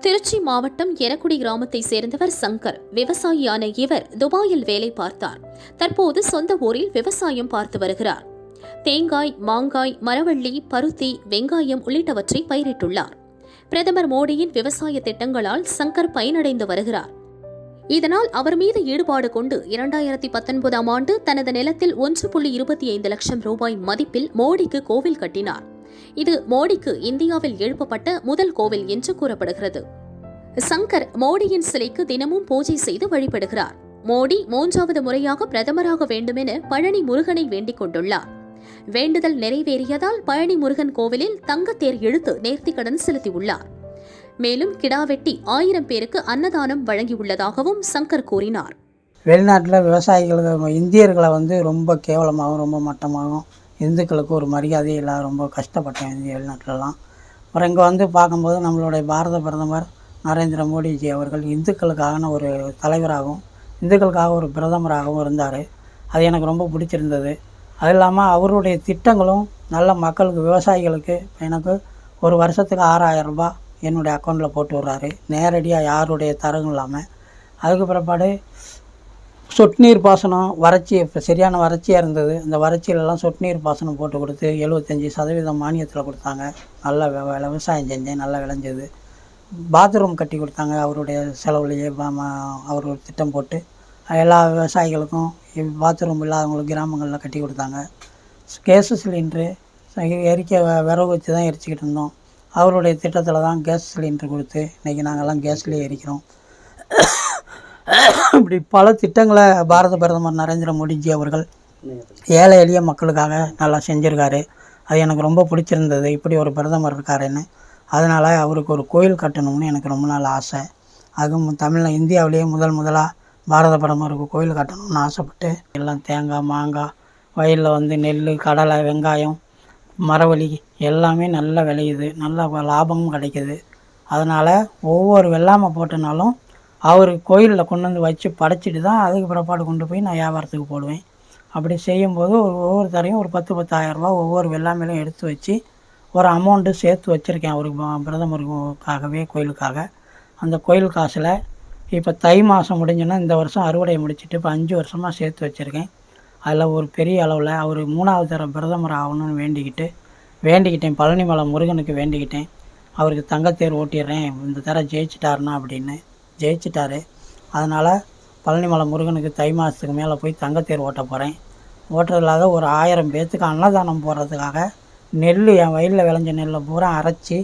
திருச்சி மாவட்டம் எரக்குடி கிராமத்தை சேர்ந்தவர் சங்கர். விவசாயியான இவர் துபாயில் வேலை பார்த்தார். தற்போது சொந்த ஊரில் விவசாயம் பார்த்து வருகிறார். தேங்காய் மாங்காய் மரவள்ளி பருத்தி வெங்காயம் உள்ளிட்டவற்றை பயிரிட்டுள்ளார். பிரதமர் மோடியின் விவசாய திட்டங்களால் சங்கர் பயனடைந்து வருகிறார். இதனால் அவர் மீது ஈடுபாடு கொண்டு இரண்டாயிரத்தி பத்தொன்பதாம் ஆண்டு தனது நிலத்தில் ஒன்று புள்ளி இருபத்தி ஐந்து லட்சம் ரூபாய் மதிப்பில் மோடிக்கு கோவில் கட்டினார். இது மோடிக்கு இந்தியாவில் எழுப்பப்பட்ட முதல் கோவில் என்று கூறப்படுகிறது. சங்கர் மோடியின் சிலைக்கு தினமும் பூஜை செய்து வழிபடுகிறார். மோடி மூன்றாவது முறையாக பிரதமராக வேண்டுமென பழனி முருகனை வேண்டிக் கொண்டுள்ளார். வேண்டுதல் நிறைவேறியதால் பழனி முருகன் கோவிலில் தங்கத்தேர் இழுத்து நேர்த்திக்கடன் செலுத்தியுள்ளார். மேலும் கிடாவெட்டி ஆயிரம் பேருக்கு அன்னதானம் வழங்கியுள்ளதாகவும் சங்கர் கூறினார். வெளிநாட்டில் விவசாயிகள் இந்தியர்களை வந்து ரொம்ப கேவலமாகவும் ரொம்ப மட்டமாகவும் இந்துக்களுக்கு ஒரு மரியாதை இல்லாத ரொம்ப கஷ்டப்பட்டேன் இந்திய வெளிநாட்டிலலாம். அப்புறம் இங்கே வந்து பார்க்கும்போது நம்மளுடைய பாரத பிரதமர் நரேந்திர மோடிஜி அவர்கள் இந்துக்களுக்கான ஒரு தலைவராகவும் இந்துக்களுக்காக ஒரு பிரதமராகவும் இருந்தார். அது எனக்கு ரொம்ப பிடிச்சிருந்தது. அது இல்லாமல் அவருடைய திட்டங்களும் நல்ல மக்களுக்கு விவசாயிகளுக்கு எனக்கு ஒரு வருஷத்துக்கு ஆறாயிரம் ரூபாய் என்னுடைய அக்கௌண்ட்டில் போட்டு விட்றாரு. நேரடியாக யாருடைய தரகும் இல்லாமல் அதுக்கு பிற்பாடு சொட்டு நீர் பாசனம் வறட்சி இப்போ சரியான வறட்சியாக இருந்தது. அந்த வறட்சியிலலாம் சொட்டு நீர் பாசனம் போட்டு கொடுத்து எழுபத்தஞ்சி சதவீதம் மானியத்தில் கொடுத்தாங்க. நல்ல விவசாயம் செஞ்சேன் நல்லா விளைஞ்சது. பாத்ரூம் கட்டி கொடுத்தாங்க அவருடைய செலவுலையே அவர் ஒரு திட்டம் போட்டு. எல்லா விவசாயிகளுக்கும் பாத்ரூம் இல்லாதவங்களுக்கு கிராமங்களில் கட்டி கொடுத்தாங்க. கேஸு சிலிண்ட்ரு எரிக்க வ- விறகு வச்சு தான் எரிச்சிக்கிட்டு இருந்தோம். அவருடைய திட்டத்தில் தான் கேஸ் சிலிண்ட்ரு கொடுத்து இன்றைக்கி நாங்கள்லாம் கேஸ்லேயே எரிக்கிறோம். இப்படி பல திட்டங்களை பாரத பிரதமர் நரேந்திர மோடிஜி அவர்கள் ஏழை எளிய மக்களுக்காக நல்லா செஞ்சுருக்காரு. அது எனக்கு ரொம்ப பிடிச்சிருந்தது. இப்படி ஒரு பிரதமர் இருக்காருன்னு. அதனால் அவருக்கு ஒரு கோயில் கட்டணும்னு எனக்கு ரொம்ப நாள் ஆசை. அதுவும் தமிழில் இந்தியாவிலேயே முதல் முதலாக பாரத பிரதமருக்கு கோயில் கட்டணும்னு ஆசைப்பட்டு எல்லாம் தேங்காய் மாங்காய் வயலில் வந்து நெல் கடலை வெங்காயம் மரவள்ளி எல்லாமே நல்லா விளையுது. நல்லா லாபமும் கிடைக்கிது. அதனால் ஒவ்வொரு வெள்ளாமை போட்டனாலும் அவர் கோயிலில் கொண்டு வந்து வச்சு படைச்சிட்டு தான் அதுக்கு பிற்பாடு கொண்டு போய் நான் வியாபாரத்துக்கு போடுவேன். அப்படி செய்யும்போது ஒரு ஒவ்வொரு தரையும் ஒரு பத்து பத்தாயிரம் ஒவ்வொரு வெள்ளாமையிலும் எடுத்து வச்சு ஒரு அமௌண்ட்டு சேர்த்து வச்சுருக்கேன் அவருக்கு பிரதமருக்காகவே கோயிலுக்காக. அந்த கோயில் காசில் இப்போ தை மாதம் முடிஞ்சுன்னா இந்த வருஷம் அறுவடையை முடிச்சுட்டு இப்போ அஞ்சு வருஷமாக சேர்த்து வச்சுருக்கேன். அதில் ஒரு பெரிய அளவில் அவர் மூணாவது தர பிரதமர் ஆகணும்னு வேண்டிக்கிட்டு வேண்டிக்கிட்டேன். பழனிமலை முருகனுக்கு வேண்டிக்கிட்டேன். அவருக்கு தங்கத்தேர் ஓட்டிடுறேன். இந்த தர ஜெயிச்சிட்டாருன்னா அப்படின்னு. ஜெயிச்சிட்டாரு. அதனால் பழனிமலை முருகனுக்கு தை மாதத்துக்கு மேலே போய் தங்கத்தேர் ஓட்ட போகிறேன் ஓட்டுறது இல்லாத ஒரு ஆயிரம் பேர்த்துக்கு அன்னதானம் போடுறதுக்காக நெல் என் வயலில் விளைஞ்ச நெல்லை பூரா அரைச்சி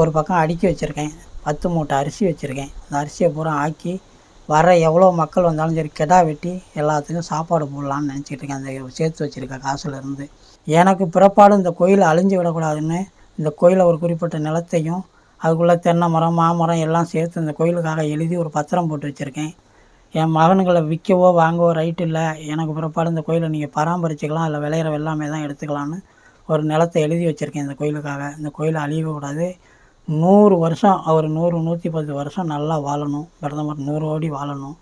ஒரு பக்கம் அடுக்கி வச்சுருக்கேன். பத்து மூட்டை அரிசி வச்சுருக்கேன். அந்த அரிசியை பூரா ஆக்கி வர எவ்வளோ மக்கள் வந்தாலும் சரி கெடா வெட்டி எல்லாத்துக்கும் சாப்பாடு போடலான்னு நினச்சிக்கிட்டு இருக்கேன். அந்த சேர்த்து வச்சுருக்க காசுலேருந்து எனக்கு பிறப்பாடு இந்த கோயிலை அழிஞ்சு விடக்கூடாதுன்னு இந்த கோயிலை ஒரு குறிப்பிட்ட நிலத்தையும் அதுக்குள்ளே தென்னை மரம் மாமரம் எல்லாம் சேர்த்து இந்த கோயிலுக்காக எழுதி ஒரு பத்திரம் போட்டு வச்சுருக்கேன். என் மகனுங்களை விற்கவோ வாங்கவோ ரைட் இல்லை. எனக்கு பிறப்பாடு இந்த கோயிலை நீங்கள் பராமரிச்சுக்கலாம். அதில் விளையிற எல்லாமே தான் எடுத்துக்கலான்னு ஒரு நிலத்தை எழுதி வச்சுருக்கேன் இந்த கோயிலுக்காக. இந்த கோயிலை அழியக்கூடாது. நூறு வருஷம் அவர் நூறு நூற்றி பத்து வருஷம் நல்லா வாழணும். பிரதமர் நூறு ஓடி வாழணும்.